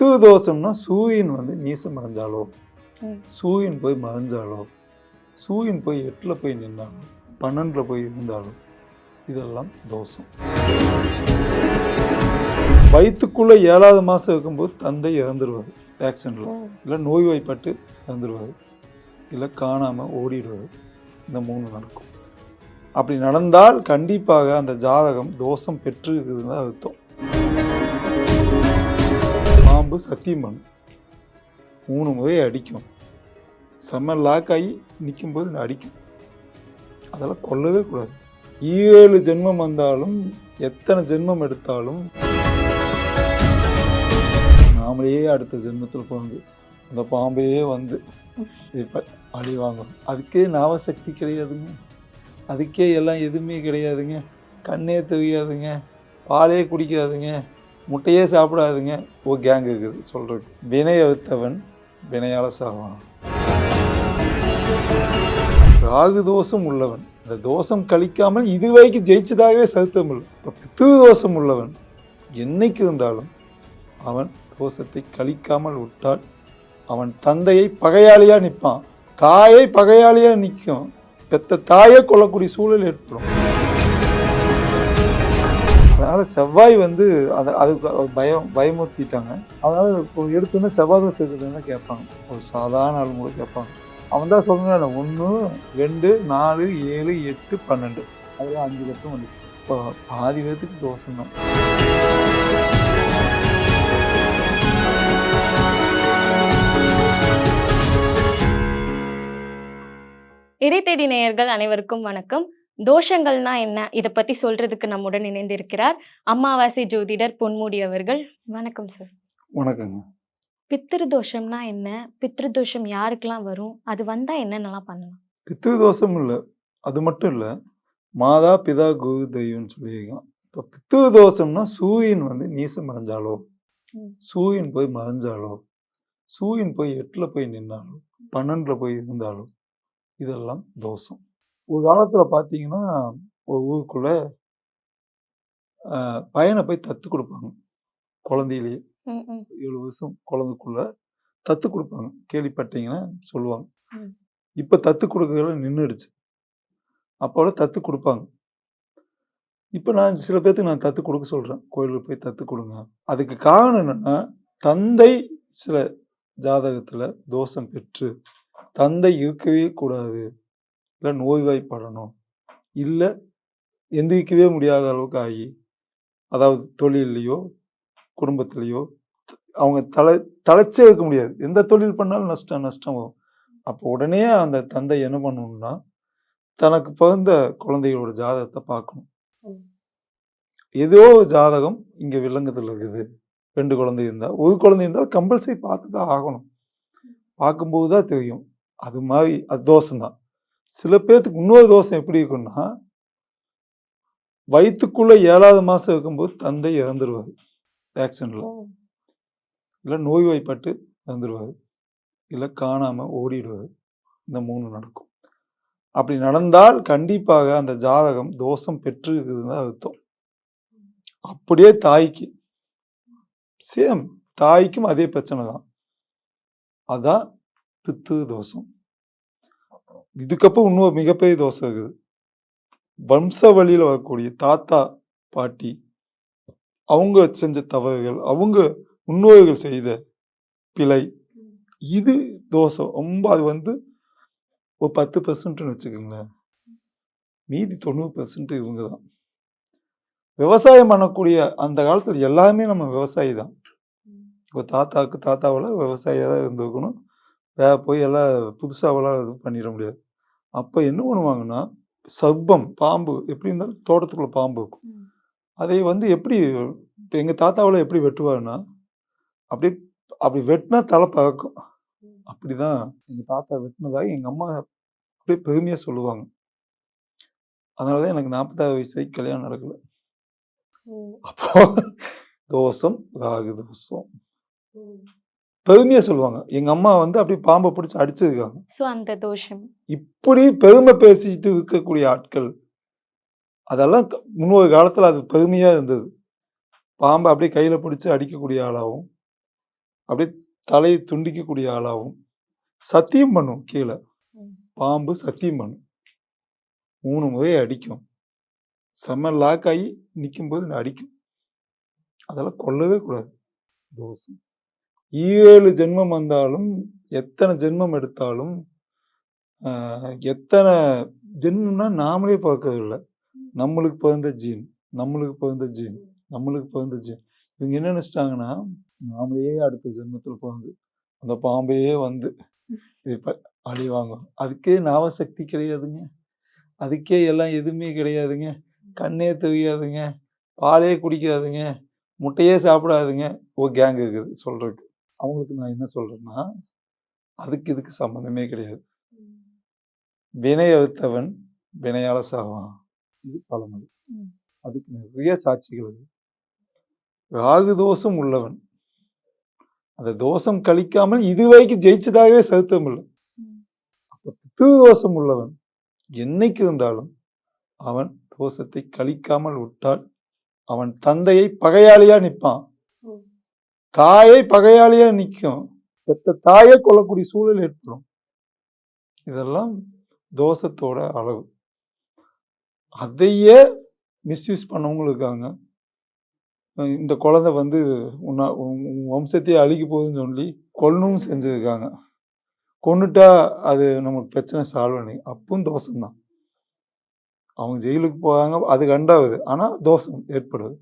பித்து தோஷம்னா சூரியன் வந்து நீசம் அடைஞ்சாலோ ம். சூரியன் போய் மறைஞ்சாலோ சூரியன் போய் எட்டில் போய் நின்னாலோ பன்னெண்டில் போய் இருந்தாலோ இதெல்லாம் தோஷம். வயிற்றுக்குள்ளே ஏழாவது மாதம் இருக்கும்போது தந்தை இறந்துருவார் ஆக்சிடெண்ட்டில் இல்லை நோய்வாய்ப்பட்டு இறந்துருவார் இல்லை காணாமல் ஓடிடுவார். இந்த மூணு நடக்கும். அப்படி நடந்தால் கண்டிப்பாக அந்த ஜாதகம் தோஷம் பெற்று இருக்குதுன்னு அர்த்தம். பாம்பு சத்தியமன் மூணு முறை அடிக்கும். செம்ம லாக் ஆகி நிற்கும்போது அடிக்கும். அதெல்லாம் கொல்லவே கூடாது. ஏழு ஜென்மம் வந்தாலும் எத்தனை ஜென்மம் எடுத்தாலும் நாமளே அடுத்த ஜென்மத்தில் பிறந்து அந்த பாம்பையே வந்து இப்போ அடி வாங்கணும் அதுக்கே நாவசக்தி கிடையாதுங்க. அதுக்கே எல்லாம் எதுவுமே கிடையாதுங்க. கண்ணே தெரியாதுங்க. பாலே குடிக்காதுங்க. முட்டையே சாப்பிடாதுங்க. ஓ கேங் இருக்குது. சொல்கிறது வினை அறுத்தவன் வினையால் சாவான். ராகு தோஷம் உள்ளவன். இந்த தோஷம் கழிக்காமல் இதுவரைக்கும் ஜெயிச்சதாகவே சருத்தமில்லை இப்போ பித்து தோஷம் உள்ளவன். என்னைக்கு இருந்தாலும் அவன் தோஷத்தை கழிக்காமல் விட்டால் அவன் தந்தையை பகையாளியாக நிற்பான். தாயை பகையாளியாக நிற்கும். பெத்த தாயை கொல்லக்கூடிய சூழல் ஏற்படும். அதனால் செவ்வாய் வந்து அதை அதுக்கு பயம் பயமுறுத்திட்டாங்க. அதனால் இப்போ எடுத்தோன்னே செவ்வாய் தோசை தான் கேட்பாங்க. ஒரு சாதாரண ஆள் கூட கேட்பாங்க. அவன் தான் சொல்லுங்க ஒன்று ரெண்டு நாலு ஏழு எட்டு பன்னெண்டு. அதில் அஞ்சு லட்சம் வந்துச்சு இப்போ பாதி பேர்த்துக்கு தோசை தான். இறை தேடி நேயர்கள் அனைவருக்கும் வணக்கம். தோஷங்கள்னா என்ன? இதை பத்தி சொல்றதுக்கு நம்முடன் இணைந்திருக்கிறார் அமாவாசை ஜோதிடர் பொன்முடி அவர்கள். வணக்கம் சார் வணக்கங்க. பித்திரு தோஷம்னா என்ன? பித்ரு தோஷம் யாருக்கெல்லாம் வரும்? அது வந்தா என்னென்னலாம் பண்ணலாம்? பித்ரு தோஷம் இல்லை. அது மட்டும் இல்லை. மாதா பிதா குரு தெய்வம்னு சொல்லியிருக்கான். இப்போ பித்ரு தோஷம்னா சூரியன் வந்து நீசம் அடைஞ்சாலோ ம். சூரியன் போய் மறைஞ்சாலோ சூரியன் போய் எட்டில் போய் நின்னாலோ பன்னெண்டில் போய் இருந்தாலோ இதெல்லாம் தோஷம். ஒரு காலத்தில் பார்த்தீங்கன்னா ஒரு ஊருக்குள்ள பையனை போய் தத்து கொடுப்பாங்க. குழந்தையிலேயே. ஏழு வருஷம் குழந்தைக்குள்ள தத்து கொடுப்பாங்க. கேள்விப்பட்டீங்கன்னா சொல்லுவாங்க. இப்போ தத்து கொடுக்கறதுல நின்றுடுச்சு அப்போல்லாம் தத்து கொடுப்பாங்க. இப்போ நான் சில பேர்த்துக்கு நான் தத்து கொடுக்க சொல்கிறேன் கோயிலுக்கு போய் தத்து கொடுங்க. அதுக்கு காரணம் என்னன்னா தந்தை சில ஜாதகத்தில் தோஷம் பெற்று தந்தை இருக்கவே கூடாது. இல்லை நோய்வாய்ப்படணும். இல்லை எந்திரிக்கவே முடியாத அளவுக்கு ஆகி அதாவது தொழில்லையோ குடும்பத்திலையோ அவங்க தலை தலைச்சே இருக்க முடியாது. எந்த தொழில் பண்ணாலும் நஷ்டம் நஷ்டம் வரும். அப்போ உடனே அந்த தந்தை என்ன பண்ணணும்னா தனக்கு பிறந்த குழந்தைகளோட ஜாதகத்தை பார்க்கணும். ஏதோ ஒரு ஜாதகம் இங்கே விலங்குதல் இருக்குது. ரெண்டு குழந்தை இருந்தால் ஒரு குழந்தை இருந்தால் கம்பல்சரி பார்த்து தான் ஆகணும். பார்க்கும்போது தான் தெரியும். அது மாதிரி அது தோஷம் சில பேர்த்துக்கு இன்னொரு தோஷம் எப்படி இருக்குன்னா வயிற்றுக்குள்ள ஏழாவது மாதம் இருக்கும்போது தந்தை இறந்துருவார் ஆக்சிடெண்ட்டில் இல்லை நோய்வாய்ப்பட்டு இறந்துருவார் இல்லை காணாமல் ஓடிடுவார். இந்த மூணு நடக்கும். அப்படி நடந்தால் கண்டிப்பாக அந்த ஜாதகம் தோஷம் பெற்று இருக்குதுன்னு அர்த்தம். அப்படியே தாய்க்கு சேம் தாய்க்கும் அதே பிரச்சனை தான். அதான் பித்து தோஷம். இதுக்கப்புறம் இன்னொரு மிகப்பெரிய தோஷம் இருக்குது. வம்ச வழியில் வரக்கூடிய தாத்தா பாட்டி அவங்க செஞ்ச தவறுகள் அவங்க முன்னோர்கள் செய்த பிழை இது தோஷம் ரொம்ப அது வந்து ஒரு பத்து பர்சன்ட்னு வச்சுக்கோங்களேன். மீதி தொண்ணூறு பர்சன்ட் இவங்க தான். விவசாயம் பண்ணக்கூடிய அந்த காலத்தில் எல்லாமே நம்ம விவசாயி தான். இப்போ தாத்தாவுக்கு தாத்தாவில் விவசாயியாக தான் இருந்திருக்கணும். வேற போய் எல்லாம் புதுசாவெல்லாம் இது பண்ணிட முடியாது. அப்போ என்ன பண்ணுவாங்கன்னா சர்ப்பம் பாம்பு எப்படி இருந்தாலும் தோட்டத்துக்குள்ள பாம்பு இருக்கும். அதை வந்து எப்படி இப்போ எங்கள் தாத்தாவில் எப்படி வெட்டுவாருன்னா அப்படியே அப்படி வெட்டினா தலை பறக்கும். அப்படிதான் எங்கள் தாத்தா வெட்டினதாக எங்கள் அம்மா அப்படியே பெருமையாக சொல்லுவாங்க. அதனால தான் எனக்கு நாற்பத்தாறு வயசு வரைக்கும் கல்யாணம் நடக்கல. அப்போ தோஷம் ராகு தோஷம். பெருமையாக சொல்லுவாங்க. எங்கள் அம்மா வந்து அப்படியே பாம்பை பிடிச்சி அடிச்சிருக்காங்க. சோ அந்த தோஷம். இப்படி பெருமை பேசிட்டு இருக்கக்கூடிய ஆட்கள் அதெல்லாம் முன்னொரு காலத்தில் அது பெருமையாக இருந்தது. பாம்பை அப்படியே கையில் பிடிச்சி அடிக்கக்கூடிய ஆளாகவும் அப்படியே தலையை துண்டிக்கக்கூடிய ஆளாகும் சத்தியம் பண்ணும் கீழே. பாம்பு சத்தியம் பண்ணும். மூணு முறை அடிக்கும். செம்ம லாக் ஆகி நிற்கும்போது அடிக்கும். அதெல்லாம் கொல்லவே கூடாது. தோஷம். ஏழு ஜென்மம் வந்தாலும் எத்தனை ஜென்மம் எடுத்தாலும் எத்தனை ஜென்மம்னா நாமளே பார்க்கவில்லை நம்மளுக்கு பிறந்த ஜீன் நம்மளுக்கு பிறந்த ஜீன் நம்மளுக்கு பிறந்த ஜீன் இவங்க என்ன நினச்சிட்டாங்கன்னா நாமளே அடுத்த ஜென்மத்தில் பிறந்து அந்த பாம்பையே வந்து இப்போ அடி வாங்கும் அதுக்கே நாவசக்தி கிடையாதுங்க. அதுக்கே எல்லாம் எதுவுமே கிடையாதுங்க. கண்ணே தெரியாதுங்க. பாலே குடிக்காதுங்க. முட்டையே சாப்பிடாதுங்க. ஓ கேங் இருக்குது சொல்கிறதுக்கு அவங்களுக்கு நான் என்ன சொல்றேன்னா அதுக்கு இதுக்கு சம்மந்தமே கிடையாது. வினை அறுத்தவன் வினையால சாவான். இது பழமொழி. அதுக்கு நிறைய சாட்சிகள் இருக்கு. ராகு தோஷம் உள்ளவன். அந்த தோஷம் கழிக்காமல் இதுவரைக்கும் ஜெயிச்சதாகவே சரித்திரம் இல்லை. அப்ப பித்ரு தோஷம் உள்ளவன் என்னைக்கு இருந்தாலும் அவன் தோஷத்தை கழிக்காமல் விட்டால் அவன் தந்தையை பகையாளியா நிற்பான். தாயை பகையாளியா நிற்கும் பெத்த தாயை கொல்லக்கூடிய சூழல் ஏற்படும். இதெல்லாம் தோஷத்தோட அளவு. அதையே மிஸ்யூஸ் பண்ணவங்களும் இருக்காங்க. இந்த குழந்தை வந்து உன்னா உன் வம்சத்தையே அழிக்க போகுதுன்னு சொல்லி கொல்லணும் செஞ்சுருக்காங்க. கொண்டுட்டா அது நமக்கு பிரச்சனை சால்வ் பண்ணி. அப்பவும் தோஷம்தான். அவங்க ஜெயிலுக்கு போகிறாங்க அது கண்டாவது ஆனால் தோஷம் ஏற்படுது.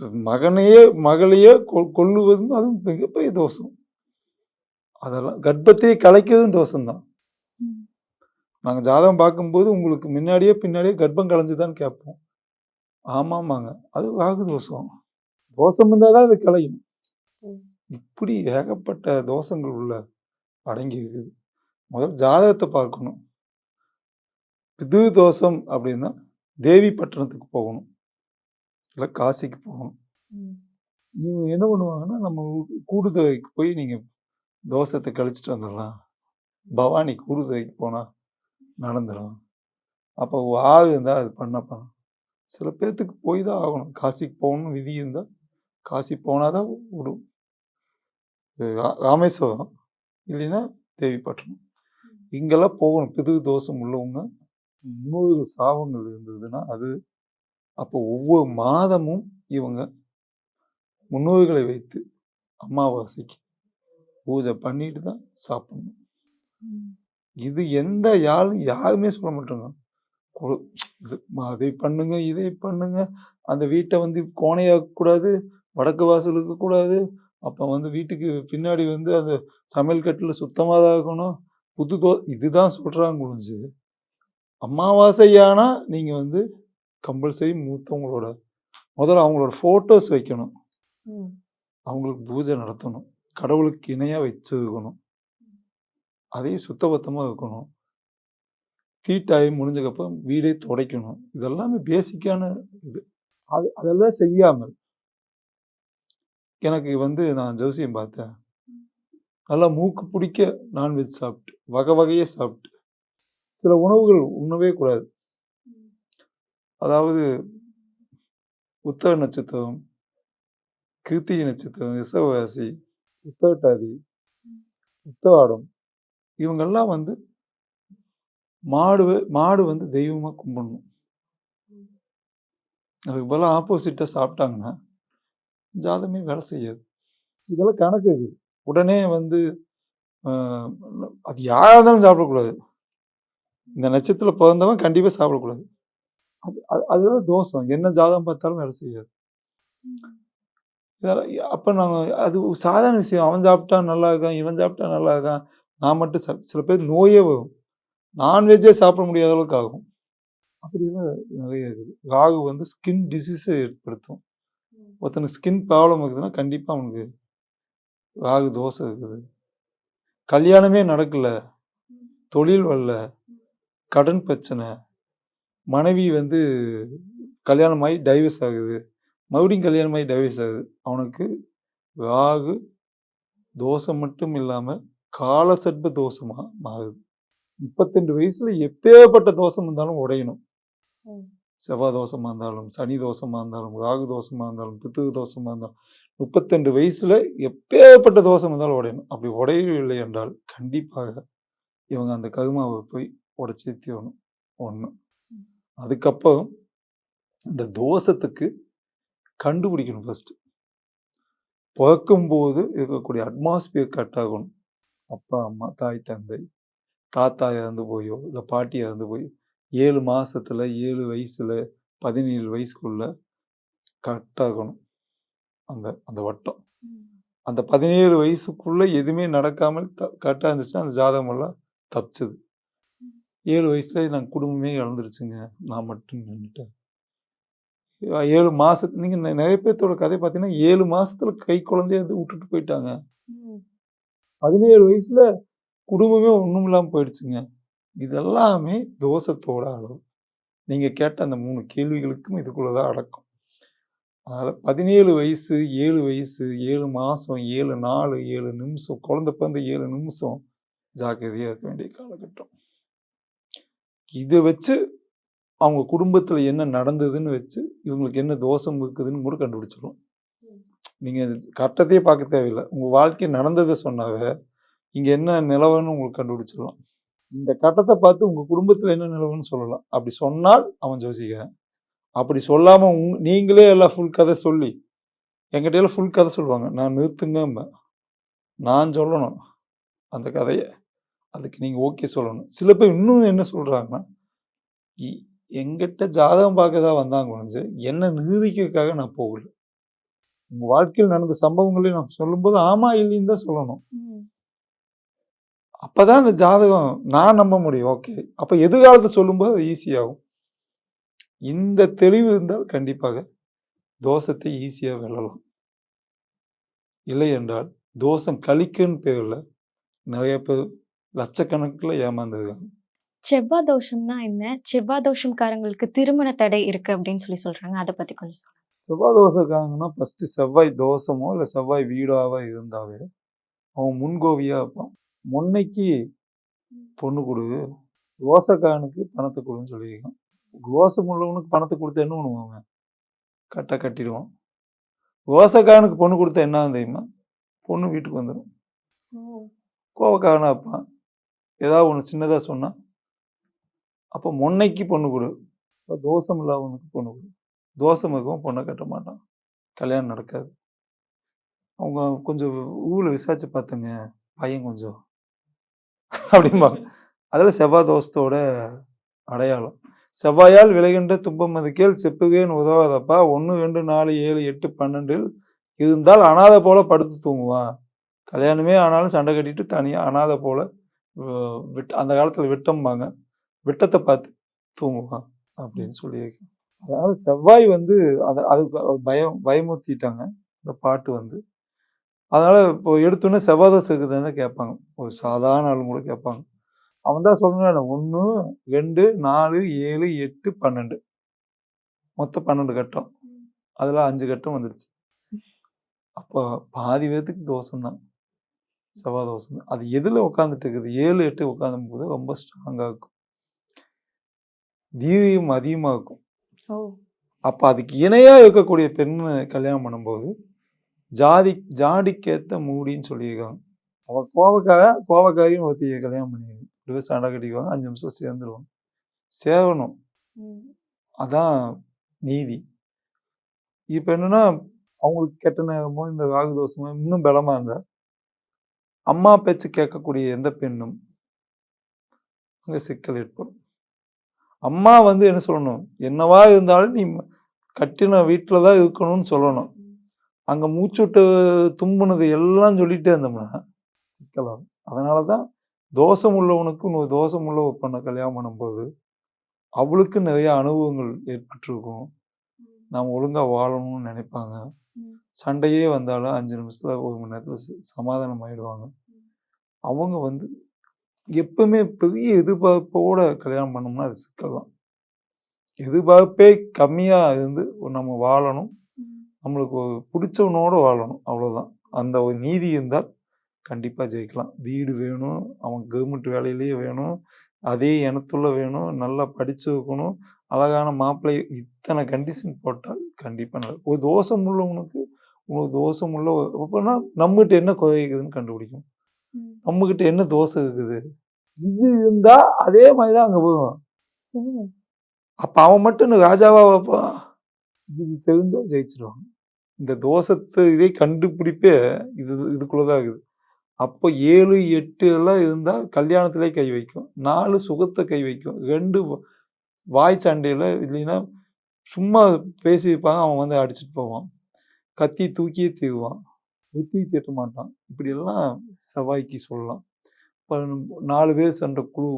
மகனையே மகளையே கொல்லுவதும் அதுவும் மிகப்பெரிய தோஷம். அதெல்லாம் கர்ப்பத்தையே கலைக்கிறதும் தோஷம்தான். நாங்கள் ஜாதகம் பார்க்கும்போது உங்களுக்கு முன்னாடியே பின்னாடியே கர்ப்பம் கலைஞ்சுதான்னு கேட்போம். ஆமாமாங்க. அது ராகு தோஷம். தோஷம் இருந்தால் தான் அது கலையும். இப்படி ஏகப்பட்ட தோஷங்கள் உள்ள அடங்கி இருக்குது. முதல் ஜாதகத்தை பார்க்கணும். பிது தோஷம் அப்படின்னா தேவி பட்டணத்துக்கு போகணும். இல்லை காசிக்கு போகணும். இவங்க என்ன பண்ணுவாங்கன்னா நம்ம கூடுதுறைக்கு போய் நீங்கள் தோஷத்தை கழிச்சிட்டு வந்துடலாம் பவானி கூடுதுறைக்கு போனால் நடந்துடும் அப்போ ஆள் இருந்தால் அது பண்ண சில பேர்த்துக்கு போய் தான் ஆகணும். காசிக்கு போகணும் விதி இருந்தால் காசி போனால் தான் விடும். ராமேஸ்வரம் இல்லைன்னா தேவிப்பட்டினம். இங்கெல்லாம் போகணும். பிது தோஷம் உள்ளவங்க முன்னோர்கள் சாபங்கள் இருந்ததுன்னா அது அப்போ ஒவ்வொரு மாதமும் இவங்க முன்னோர்களை வைத்து அமாவாசைக்கு பூஜை பண்ணிட்டு தான் சாப்பிடணும். இது எந்த யாரும் யாருமே சொல்ல மாட்டோங்க. இது அதை பண்ணுங்க இதை பண்ணுங்க. அந்த வீட்டை வந்து கோணையாக்கக்கூடாது வடக்கு வாசல் இருக்கக்கூடாது அப்போ வந்து வீட்டுக்கு பின்னாடி வந்து அந்த சமையல் கட்டில் சுத்தமாக தான் இருக்கணும். புது தோ இதுதான் சொல்கிறாங்க முடிஞ்சு அமாவாசையானா நீங்கள் வந்து கம்பல்சரி மூத்தவங்களோட முதல்ல அவங்களோட ஃபோட்டோஸ் வைக்கணும். அவங்களுக்கு பூஜை நடத்தணும். கடவுளுக்கு இணையாக வச்சுருக்கணும் அதையும் சுத்தபத்தமாக இருக்கணும் தீட்டாயி முடிஞ்சக்கப்புறம் வீடே துடைக்கணும். இதெல்லாமே பேசிக்கான இது. அது அதெல்லாம் செய்யாமல். எனக்கு வந்து நான் ஜோசியம் பார்த்தேன். நல்லா மூக்கு பிடிக்க நான்வெஜ் சாப்பிட்டு வகை வகையே சாப்பிட்டு. சில உணவுகள் உண்ணவே கூடாது. அதாவது உத்தவ நட்சத்திரம் கிருத்திகை நட்சத்திரம் ரிஷபராசி உத்தவட்டாதி உத்தவாடம் இவங்கெல்லாம் வந்து மாடு மாடு வந்து தெய்வமாக கும்பிடணும். அதுக்கு பதிலாக ஆப்போசிட்டாக சாப்பிட்டாங்கன்னா ஜாதமே வேலை செய்யாது. இதெல்லாம் கணக்கு இருக்குது. உடனே வந்து அது யாராக இருந்தாலும் சாப்பிடக்கூடாது. இந்த நட்சத்திரத்தில் பிறந்தவன் கண்டிப்பாக சாப்பிடக்கூடாது. அது அது- அதெல்லாம் தோஷம். என்ன ஜாதகம் பார்த்தாலும் வேலை செய்யாது. அப்போ நாங்கள் அது சாதாரண விஷயம். அவன் சாப்பிட்டா நல்லா இருக்கான் இவன் சாப்பிட்டா நல்லா இருக்கான் நான் மட்டும் சில பேர் நோயே வரும். நான்வெஜ்ஜே சாப்பிட முடியாத அளவுக்கு ஆகும். அப்படியெல்லாம் நிறைய இருக்குது. ராகு வந்து ஸ்கின் டிசீஸை ஏற்படுத்தும். ஒருத்தனுக்கு ஸ்கின் ப்ராப்ளம் இருக்குதுன்னா கண்டிப்பாக அவனுக்கு ராகு தோசை இருக்குது. கல்யாணமே நடக்கலை. தொழில் வரல. கடன் பிரச்சனை. மனைவி வந்து கல்யாணமாகி டைவர்ஸ் ஆகுது. மறுபடியும் கல்யாணமாகி டைவர்ஸ் ஆகுது. அவனுக்கு ராகு தோஷம் மட்டும் இல்லாமல் காலசர்ப்ப தோஷமாக மாறுது. முப்பத்தெண்டு வயசுல எப்பேற்பட்ட தோஷம் இருந்தாலும் உடையணும். செவ்வாய் தோஷமா இருந்தாலும் சனி தோஷமா இருந்தாலும் ராகு தோஷமா இருந்தாலும் பித்து தோஷமா இருந்தாலும் முப்பத்தெண்டு வயசுல எப்பேற்பட்ட தோஷம் இருந்தாலும் உடையணும். அப்படி உடையவில்லை என்றால் கண்டிப்பாக இவங்க அந்த கருமாவை போய் உடைச்சே தீரணும். ஒன்று அதுக்கப்புறம் இந்த தோஷத்துக்கு கண்டுபிடிக்கணும் ஃபஸ்ட்டு பிறக்கும்போது இருக்கக்கூடிய அட்மாஸ்பியர் கட் ஆகணும். அப்பா அம்மா தாய் தந்தை தாத்தா இறந்து போயோ இல்லை பாட்டி இறந்து போய் ஏழு மாதத்தில் ஏழு வயசில் பதினேழு வயசுக்குள்ள கட் ஆகணும். அந்த அந்த வட்டம். அந்த பதினேழு வயசுக்குள்ளே எதுவுமே நடக்காமல் த கரெக்டாக இருந்துச்சுன்னா அந்த ஜாதகமெல்லாம் தப்பிச்சது. ஏழு வயசுல நான் குடும்பமே இழந்துருச்சுங்க. நான் மட்டும் நின்றுட்டேன் ஏழு மாசத்து நீங்க நெ- நிறைய பேர்த்தோட கதை பார்த்தீங்கன்னா ஏழு மாசத்துல கை குழந்தைய வந்து விட்டுட்டு போயிட்டாங்க. பதினேழு வயசுல குடும்பமே ஒண்ணும் இல்லாம போயிடுச்சுங்க. இதெல்லாமே தோஷத்தோட அளவு. நீங்க கேட்ட அந்த மூணு கேள்விகளுக்கும் இதுக்குள்ளதான் அடக்கம். அதனால பதினேழு வயசு ஏழு வயசு ஏழு மாசம் ஏழு நாள் ஏழு நிமிஷம் குழந்தை பிறந்த ஏழு நிமிஷம் ஜாக்கிரதையா இருக்க வேண்டிய காலகட்டம். இதை வச்சு அவங்க குடும்பத்துல என்ன நடந்ததுன்னு வச்சு இவங்களுக்கு என்ன தோஷம் இருக்குதுன்னு கூட கண்டுபிடிச்சிடலாம் நீங்க கட்டத்தையே பார்க்க தேவையில்லை. உங்க வாழ்க்கை நடந்ததை சொன்னாவே இங்க என்ன நிலவன்னு உங்களுக்கு கண்டுபிடிச்சிடலாம் இந்த கட்டத்தை பார்த்து உங்க குடும்பத்துல என்ன நிலவுன்னு சொல்லலாம். அப்படி சொன்னால் அவன் ஜோசிக்கிறேன். அப்படி சொல்லாம உங்க- நீங்களே எல்லாம் ஃபுல் கதை சொல்லி என்கிட்ட எல்லாம் ஃபுல் கதை சொல்லுவாங்க. நான் நிறுத்துங்க நான் சொல்லணும் அந்த கதையை. அதுக்கு நீங்க ஓகே சொல்லணும். சில பேர் இன்னும் என்ன சொல்றாங்கன்னா இ- எங்கிட்ட ஜாதகம் பார்க்க தான் வந்தாங்க ஒழிஞ்சு என்ன நிரூபிக்கிறதுக்காக நான் போகல. உங்க வாழ்க்கையில் நடந்த சம்பவங்களை நான் சொல்லும்போது ஆமா இல்லைன்னு தான் சொல்லணும். அப்பதான் அந்த ஜாதகம் நான் நம்ப முடியும். ஓகே அப்ப எதிர்காலத்தை சொல்லும்போது அது ஈஸியாகும் இந்த தெளிவு இருந்தால் கண்டிப்பாக தோஷத்தை ஈஸியா வெல்லலாம். இல்லை என்றால் தோஷம் கழிக்குன்னு பேர்ல நிறைய பேர் லட்சக்கணக்கில் ஏமாந்துருக்காங்க செவ்வாய் தோஷம்னா என்ன? செவ்வாய் தோஷம்காரங்களுக்கு திருமண தடை இருக்கு அப்படின்னு சொல்லி சொல்றாங்க. அதை பத்தி கொஞ்சம் சொல்லுங்க. செவ்வாய் தோசைக்காரங்கன்னா ஃபர்ஸ்ட் செவ்வாய் தோஷமோ இல்லை செவ்வாய் வீடாவோ இருந்தாவே அவன் முன்கோவியா இருப்பான். முன்னைக்கு பொண்ணு கொடு. தோசைக்காரனுக்கு பணத்தை கொடுன்னு சொல்லியிருக்கான். தோசம் உள்ளவனுக்கு பணத்தை கொடுத்து என்ன பண்ணுவாங்க கரெக்டாக கட்டிடுவான். தோசைக்காரனுக்கு பொண்ணு கொடுத்தா என்ன தெரியுமா? பொண்ணு வீட்டுக்கு வந்துடும் கோவக்காரனா இருப்பான். ஏதாவது ஒன்று சின்னதாக சொன்னால் அப்போ முன்னைக்கு பொண்ணு கொடு. அப்ப தோஷம் இல்லாதவனுக்கு பொண்ணு கொடு. தோஷம் இருக்கவும் பொண்ணை கட்ட மாட்டான். கல்யாணம் நடக்காது. அவங்க கொஞ்சம் ஊரில் விசாரிச்சு பார்த்துங்க பையன் கொஞ்சம் அப்படிம்பாங்க. அதில் செவ்வாய் தோஷத்தோட அடையாளம். செவ்வாயால் விளைகின்ற துன்பம் அது கேள் செப்புகேன் உதவாதப்பா. ஒன்று ரெண்டு நாலு ஏழு எட்டு பன்னெண்டில் இருந்தால் அனாதை போல படுத்து தூங்குவான். கல்யாணமே ஆனாலும் சண்டை கட்டிட்டு தனியாக அனாதை போல விட் அந்த காலத்தில் விட்டம்பாங்க. விட்டத்தை பார்த்து தூங்குவான் அப்படின்னு சொல்லியிருக்கேன் அதாவது செவ்வாய் வந்து அதை அதுக்கு பயம் பயமுறுத்திட்டாங்க இந்த பாட்டு வந்து. அதனால இப்போ எடுத்தோன்னே செவ்வாய் தோசை இருக்குதுன்னு கேட்பாங்க. ஒரு சாதாரண ஆளுங்க கூட கேட்பாங்க. அவன் தான் சொல்லணும் ஒன்று ரெண்டு நாலு ஏழு எட்டு பன்னெண்டு. மொத்தம் பன்னெண்டு கட்டம். அதில் அஞ்சு கட்டம் வந்துடுச்சு அப்போ பாதி பேத்துக்கு தோசம் தான் அது எதில் உட்காந்துட்டு இருக்குது ஏழு எட்டு உட்காந்தும் போது ரொம்ப ஸ்ட்ராங்காக இருக்கும். வீரியம் அதிகமாக இருக்கும். அப்போ அதுக்கு இணையாக இருக்கக்கூடிய பெண்ணு கல்யாணம் பண்ணும்போது ஜாதி ஜாடிக்கேத்த மூடின்னு சொல்லியிருக்காங்க. அவ கோவக்கார கோவக்காரியும் ஒருத்தி கல்யாணம் பண்ணிருக்காங்க ரெண்டு பேரும் சண்டை கட்டிக்குவாங்க அஞ்சு நிமிஷம் சேர்ந்துருவாங்க. சேரணும். அதான் நீதி. இப்போ என்னன்னா அவங்களுக்கு கெட்ட நேரமோ இந்த ராகு தோஷமோ இன்னும் பலமா இருந்தா அம்மா பேச்சு கேட்கக்கூடிய எந்த பெண்ணும் அங்கே சிக்கல் ஏற்படும். அம்மா வந்து என்ன சொல்லணும்? என்னவா இருந்தாலும் நீ கட்டின வீட்டில் தான் இருக்கணும்னு சொல்லணும். அங்கே மூச்சு விட்டு தும்புனது எல்லாம் சொல்லிகிட்டே இருந்தோம்னா சிக்கலாகும். அதனால தான் தோஷம் உள்ளவனுக்கு இன்னொரு தோஷம் உள்ள பண்ண கல்யாணம் பண்ணும்போது அவளுக்கு நிறைய அனுபவங்கள் ஏற்பட்டிருக்கும். நாம் ஒழுங்கா வாழணும்னு நினைப்பாங்க. சண்டையே வந்தாலும் அஞ்சு நிமிஷத்துல ஒரு மணி நேரத்துல சமாதானம் ஆயிடுவாங்க அவங்க வந்து எப்பவுமே பெரிய எதிர்பார்ப்போட கல்யாணம் பண்ணோம்னா அது சிக்கல் தான் எதிர்பார்ப்பே கம்மியா இருந்து நம்ம வாழணும். நம்மளுக்கு பிடிச்சவனோட வாழணும் அவ்வளவுதான். அந்த ஒரு நீதி இருந்தால் கண்டிப்பா ஜெயிக்கலாம். வீடு வேணும் அவன் கவர்மெண்ட் வேலையிலேயே வேணும் அதே இனத்துள்ள வேணும் நல்லா படிச்சு வைக்கணும் அழகான மாப்பிள்ளை இத்தனை கண்டிஷன் போட்டால் கண்டிப்பா நல்லது. ஒரு தோஷம் உள்ளவனுக்கு உங்களுக்கு தோஷம் உள்ள அப்படின்னா நம்மகிட்ட என்ன குறை இருக்குதுன்னு கண்டுபிடிக்கும். நம்மகிட்ட என்ன தோசை இருக்குது? இது இருந்தா அதே மாதிரி தான் அங்க போகும். அப்ப அவன் மட்டும் இன்னும் ராஜாவா வைப்பான் இது தெரிஞ்சா ஜெயிச்சிருவாங்க இந்த தோஷத்தை இதே கண்டுபிடிப்பே இது இதுக்குள்ளதான் இருக்குது. அப்போ ஏழு எட்டு எல்லாம் இருந்தா கல்யாணத்திலே கை வைக்கும். நாலு சுகத்தை கை வைக்கும். ரெண்டு வாய் சண்டையில் இல்லைன்னா சும்மா பேசியிருப்பாங்க அவன் வந்து அடிச்சுட்டு போவான். கத்தி தூக்கியே தீருவான். புத்தி தீட்ட மாட்டான். இப்படி எல்லாம் செவ்வாய்க்கு சொல்லலாம். இப்போ நாலு பேர் சண்டை குழு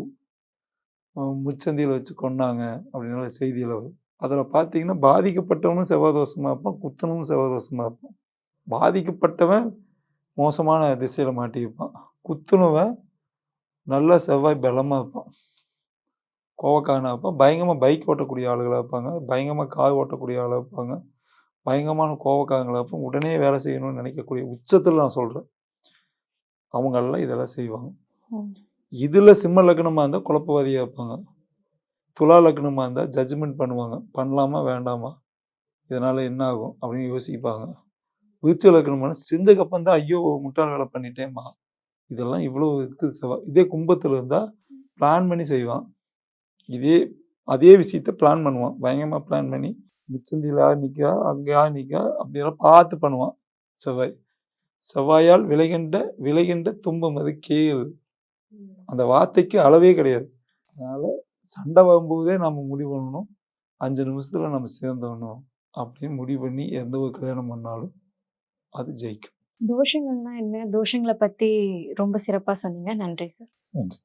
முச்சந்தியில் வச்சு கொன்னாங்க அப்படின்னால செய்தியில் வரும் அதில் பார்த்தீங்கன்னா பாதிக்கப்பட்டவனும் செவ்வாதோஷமாக இருப்பான் குத்தனும் செவ்வாதோஷமாக இருப்பான். பாதிக்கப்பட்டவன் மோசமான திசையில் மாட்டியிருப்பான். குத்துனவன் நல்ல செவ்வாய் பலமாக இருப்பான். கோவக்காரனாக இருப்பான். பயங்கரமாக பைக் ஓட்டக்கூடிய ஆளுகளாக இருப்பாங்க. பயங்கரமாக கார் ஓட்டக்கூடிய ஆளாக இருப்பாங்க. பயங்கரமான கோவக்காரங்களாக இருப்பாங்க. உடனே வேலை செய்யணும்னு நினைக்கக்கூடிய உச்சத்தில் நான் சொல்கிறேன் அவங்கெல்லாம் இதெல்லாம் செய்வாங்க. இதில் சிம்ம லக்னமாக இருந்தால் குழப்பவாதியாக இருப்பாங்க. துலா லக்னமாக இருந்தால் ஜட்ஜ்மெண்ட் பண்ணுவாங்க. பண்ணலாமா வேண்டாமா? இதனால் என்ன ஆகும் அப்படின்னு யோசிப்பாங்க. விருச்ச லக்னமான செஞ்சக்கப்புறம் தான் ஐயோ முட்டாள் வேலை பண்ணிட்டேம்மா. இதெல்லாம் இவ்வளோ இருக்குது செவ்வாய் இதே கும்பத்தில் இருந்தால் பிளான் பண்ணி செய்வான். இதே அதே விஷயத்த பிளான் பண்ணுவான். பயங்கரமாக பிளான் பண்ணி முச்சந்தியில் யார் நிற்கா அங்கே யார் நிற்கா அப்படியெல்லாம் பார்த்து பண்ணுவான். செவ்வாய். செவ்வாயால் விளைகின்ற விளைகின்ற துன்பம் அது கேள். அந்த வார்த்தைக்கு அளவே கிடையாது. அதனால சண்டை வரும்போதே நம்ம முடிவு பண்ணணும். அஞ்சு நிமிஷத்துல நம்ம சேர்ந்துடணும். அப்படின்னு முடிவு பண்ணி எந்த ஒரு கல்யாணம் பண்ணாலும் அது ஜெயிக்கும். தோஷங்கள்னா என்ன? தோஷங்களை பத்தி ரொம்ப சிறப்பா சொன்னீங்க. நன்றி சார். நன்றி.